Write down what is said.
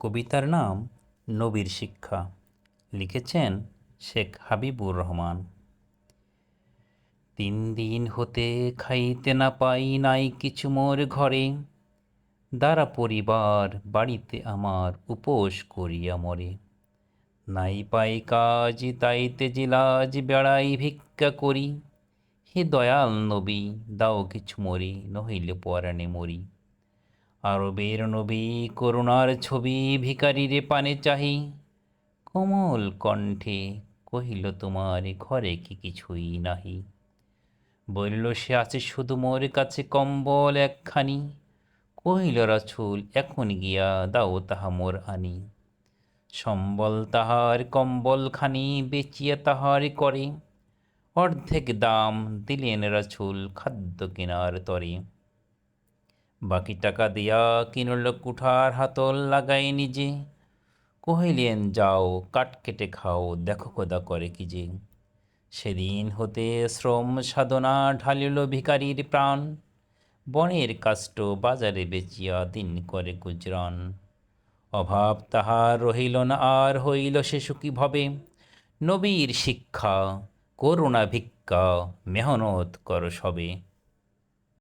কবিতার নাম নবীর শিক্ষা। লিখেছেন শেখ হাবিবুর রহমান। তিন দিন হতে খাইতে না পাই নাই কিছু মোর ঘরে। দ্বারা পরিবার বাড়িতে আমার উপোস করিয়া মরে। নাই পাই কাজ, তাইতে জিলাজ, বেড়াই ভিক্ষা করি। হে দয়াল নবী, দাও কিছু মরি, নহিলে পরাণে মরি। আরবের নবী করুণার ছবি ভিকারিরে পানে চাহি। কোমল কণ্ঠে কহিল, তোমার ঘরে কি কিছুই নাহি? বলিল, সে আছে শুধু মোর কাছে কম্বল একখানি। কহিল রাছুল এখন গিয়া দাও তাহা মোর আনি। সম্বল তাহার কম্বলখানি বেচিয়া তাহার করে। অর্ধেক দাম দিলেন রাছুল খাদ্য কেনার তরে। বাকি টাকা দিয়া কিনল কুঠার হাতল লাগাই নিজে। কহিলেন, যাও, কাঠ কেটে খাও, দেখো কদা করে কি যে। সেদিন হতে শ্রম সাধনা ঢালিল ভিকারির প্রাণ। বনের কাষ্ট বাজারে বেচিয়া দিন করে গুজরান। অভাব তাহার রহিল না, আর হইল সে সুখী ভবে। নবীর শিক্ষা, করুণা ভিক্ষা, মেহনত কর সবে।